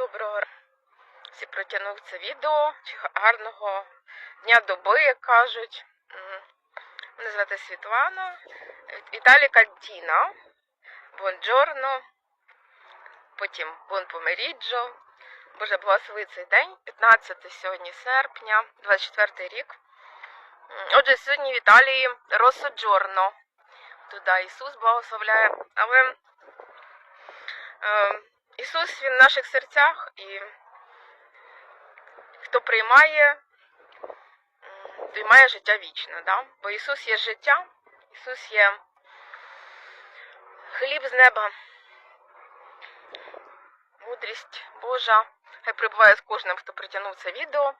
Доброго всі протягнув це відео. Гарного дня доби, як кажуть. Мене звати Світлана. Віталій Кантіна. Бонджорно. Потім Бон Померіджо. Боже, благослови цей день. 15 сьогодні серпня, 24 рік. Отже, сьогодні в Італії Росоджорно. Туди Ісус благословляє. Але е, Ісус Він в наших серцях і хто приймає, той має життя вічне. Да? Бо Ісус є життя, Ісус є хліб з неба, мудрість Божа. Хай прибуває з кожним, хто притягнув це відео.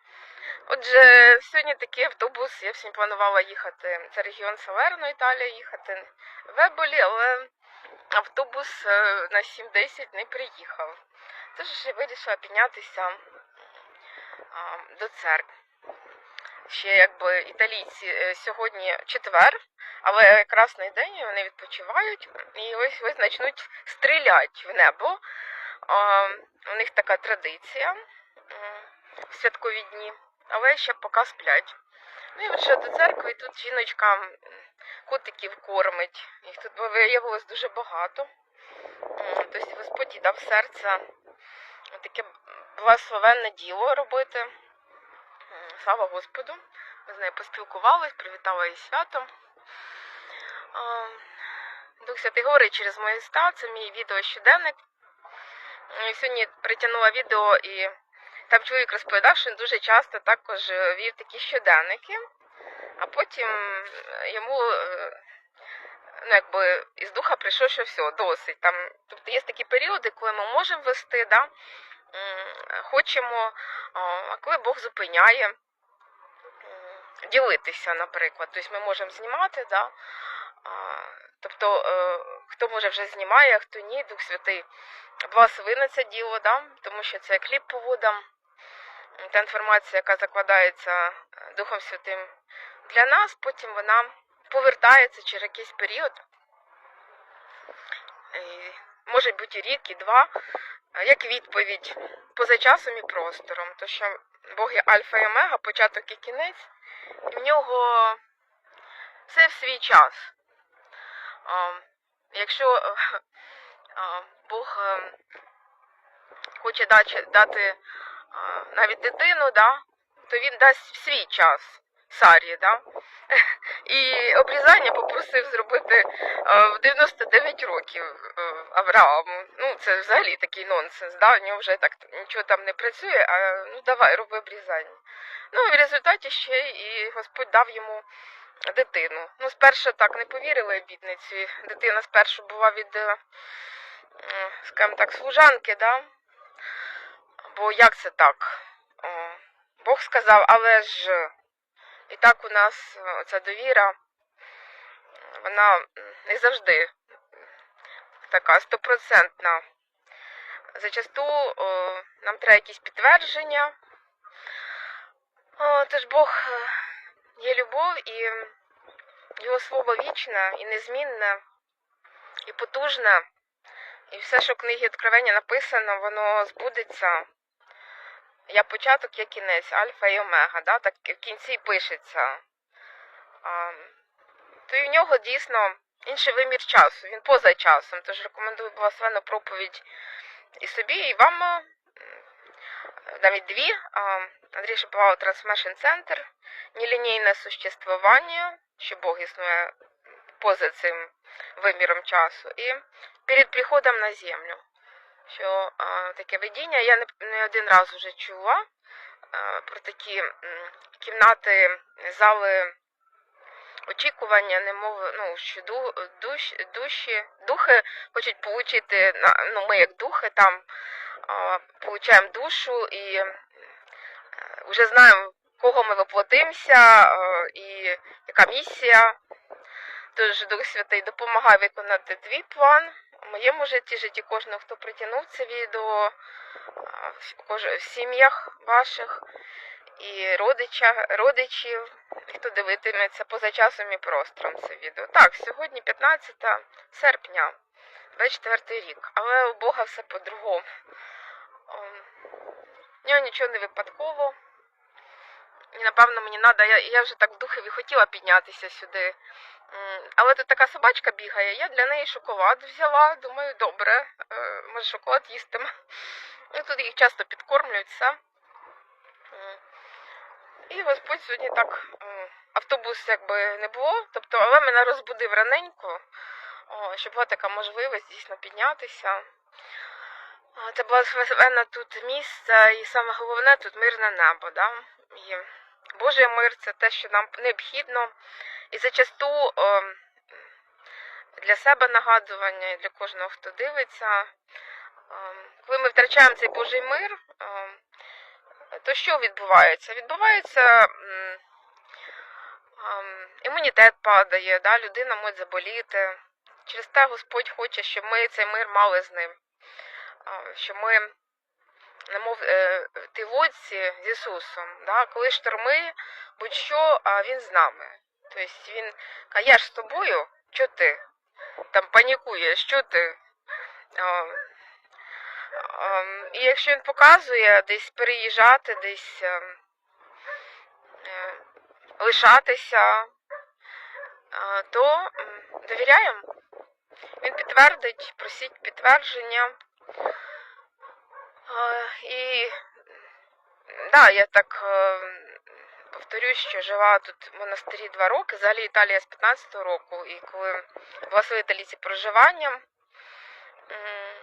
Отже, сьогодні такий автобус. Я всім планувала їхати. Це регіон Салерно, Італія, їхати в Еболі, але автобус е, на 7.10 не приїхав. Тож я вирішила піднятися до церкви. Ще якби італійці е, сьогодні четвер, але якраз на день вони відпочивають і ось ось почнуть стріляти в небо. У них така традиція в святкові дні, але ще поки сплять. Ну і вирішила до церкви, тут жіночка котиків кормить. Їх тут виявилось дуже багато. Тобто Господь дав серце таке благословенне діло робити. Слава Господу. Ми з нею поспілкувались, привітала її святом. Дух Святий говорить через мої уста, це мій відео щоденник. Сьогодні притягнула відео і там чоловік розповідав, що він дуже часто також е, вів такі щоденники, а потім е, йому е, ну, якби із духа прийшло, що все, досить. Там, тобто є такі періоди, коли ми можемо вести, да, хочемо, а, коли Бог зупиняє ділитися, наприклад. Тобто ми можемо знімати, да, тобто хто може вже знімає, а хто ні, Дух Святий благослови на це діло, да, тому що це кліп по водам, та інформація, яка закладається е, Духом Святим для нас, потім вона повертається через якийсь період. І може бути і рік, і два, е, як відповідь поза часом і простором. То що Бог є альфа і омега, початок і кінець, і в нього все в свій час. Якщо е, а, Бог хоче дати, навіть дитину, да, то він дасть в свій час Сарі, да? І обрізання попросив зробити е, в 99 років е, Аврааму. Ну, це взагалі такий нонсенс, да? У нього вже так нічого там не працює, а ну давай, роби обрізання. Ну в результаті ще і Господь дав йому дитину. Ну, спершу так не повірили бідниці. Дитина спершу була від, е, скажімо так, служанки, да? Бо як це так? Бог сказав, але ж і так у нас ця довіра, вона не завжди така стопроцентна. Зачасту нам треба якісь підтвердження. Тож Бог е, є любов і його слово вічне і незмінне, і потужне. І все, що в книгі Откровення написано, воно збудеться. Я початок, я кінець, альфа і омега, да? так в кінці пишеться. А, то і в нього дійсно інший вимір часу, він поза часом. Тож рекомендую благословенну проповідь і собі, і вам навіть дві. Андрій Шиповал Трансмешн Центр, нелінійне существування, що Бог існує поза цим виміром часу, і перед приходом на землю що а, таке видіння я не, не один раз вже чула а, про такі м, кімнати, зали очікування, немов, ну, що ду, душ, душі, духи хочуть отримати, ну, ми як духи там получаємо душу і вже знаємо, кого ми воплотимося і яка місія. Тож Дух Святий допомагає виконати твій план в моєму житті, житті кожного, хто притягнув це відео, в сім'ях ваших і родича, родичів, хто дивитиметься поза часом і простором це відео. Так, сьогодні 15 серпня, 24 рік, але у Бога все по-другому. Ем, В нього нічого не випадково. І напевно мені треба, я, я вже так в духові хотіла піднятися сюди. Але тут така собачка бігає, я для неї шоколад взяла, думаю, добре, може шоколад їстимо. І тут їх часто підкормлюють все. І Господь сьогодні так, автобус якби не було, тобто, але мене розбудив раненько, о, що була така можливість дійсно піднятися. Це благословенне тут місце, і саме головне тут мирне небо. Да? І Божий мир це те, що нам необхідно. І зачасту о, для себе нагадування, і для кожного, хто дивиться. О, Коли ми втрачаємо цей Божий мир, о, то що відбувається? Відбувається ем, імунітет падає, да? людина може заболіти. Через те Господь хоче, щоб ми цей мир мали з ним а, що ми, немов е, в тій лодці з Ісусом, да? коли шторми, будь-що, а Він з нами. Тобто Він каже, я ж з тобою, що ти? Там панікуєш, що ти? А, а, і якщо він показує десь переїжджати, десь е, е, лишатися, а, то м, довіряємо. Він підтвердить, просіть підтвердження. А, І да, я так повторюсь, що жила тут в монастирі два роки, взагалі Італія з 15-го року, і коли була в італійці проживанням, м,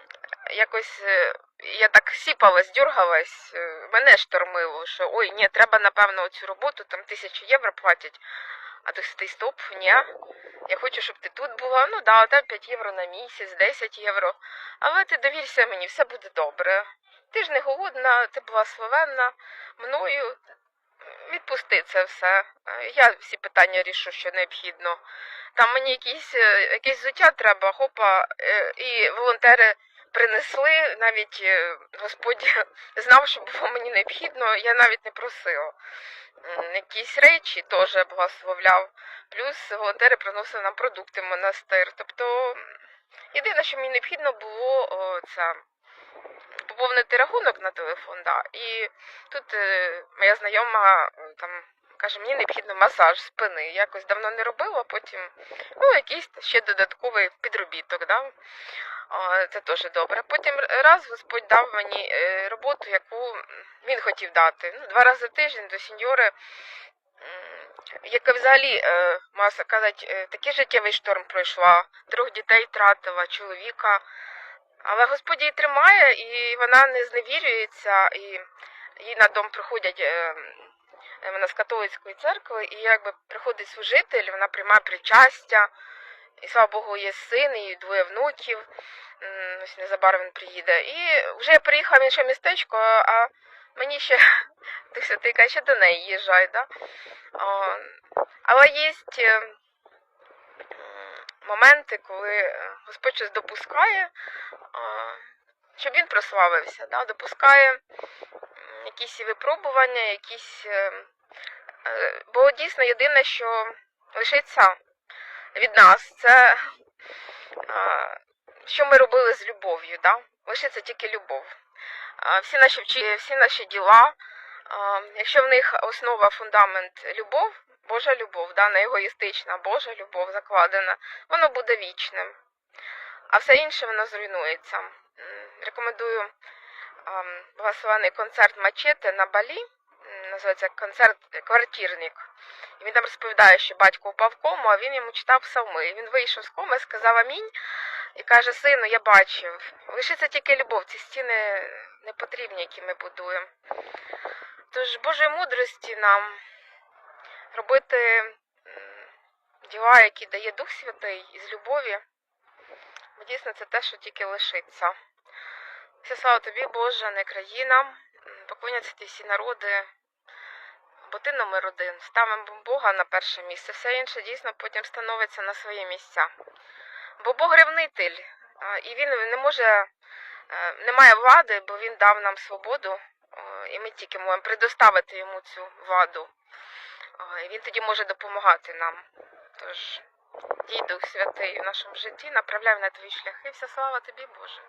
якось е, я так сіпалась, дюргалась, е, мене штормило, що ой, ні, треба, напевно, цю роботу, там тисячу євро платять. А то ти стоп, ні. Я хочу, щоб ти тут була. Ну да, там 5 євро на місяць, 10 євро. Але ти довірся мені, все буде добре. Ти ж не голодна, ти благословенна мною. Відпусти це все. Е, Я всі питання рішу, що необхідно. Там мені якісь, е, якесь взуття треба, хопа, е, і волонтери принесли, навіть Господь знав, що було мені необхідно, я навіть не просила. Якісь речі теж благословляв. Плюс волонтери приносили нам продукти в монастир. Тобто, єдине, що мені необхідно було, це поповнити рахунок на телефон. Да. І тут е, моя знайома е, там каже, мені необхідно масаж спини. Якось давно не робила, потім ну, якийсь ще додатковий підробіток. Да. Це теж добре. Потім раз Господь дав мені е, роботу, яку він хотів дати. Ну, два рази в тиждень до сеньори, яка взагалі, можна сказати, е, такий життєвий шторм пройшла, трьох дітей втратила, чоловіка. Але Господь її тримає, і вона не зневірюється, і їй на дом приходять. е, е, Вона з католицької церкви, і якби приходить служитель, вона приймає причастя, і слава Богу, є син, і двоє внуків. Ось незабаром він приїде. І вже я приїхав в інше містечко, а мені ще каже, ще до неї їжджай, да? А, Але є моменти, коли е, Господь щось допускає, щоб він прославився, да? допускає якісь випробування, якісь. е, е, Бо дійсно єдине, що лишиться від нас, це що ми робили з любов'ю, да? лишиться тільки любов. Всі наші всі наші діла, якщо в них основа, фундамент любов, Божа любов, да, не егоїстична, Божа любов закладена, воно буде вічним. А все інше воно зруйнується. Рекомендую благословений концерт Мачете на Балі. Називається концерт Квартирник. І він там розповідає, що батько впав в кому, а він йому читав псалми. І він вийшов з коми, сказав амінь і каже: Сину, я бачив. Лишиться тільки любов, ці стіни не потрібні, які ми будуємо. Тож Божої мудрості нам робити діла, які дає Дух Святий із любові. Бо дійсно це те, що тільки лишиться. Вся слава тобі, Боже, не країна, поклоняться ті всі народи, бо ти номер один. Ставимо Бога на перше місце. Все інше дійсно потім становиться на свої місця. Бо Бог ревнитель, і він не може, е, не має влади, бо він дав нам свободу, і ми тільки можемо предоставити йому цю владу. Він тоді може допомагати нам. Тож, дій Дух Святий в нашому житті, направляй на твої шляхи. Вся слава тобі, Боже.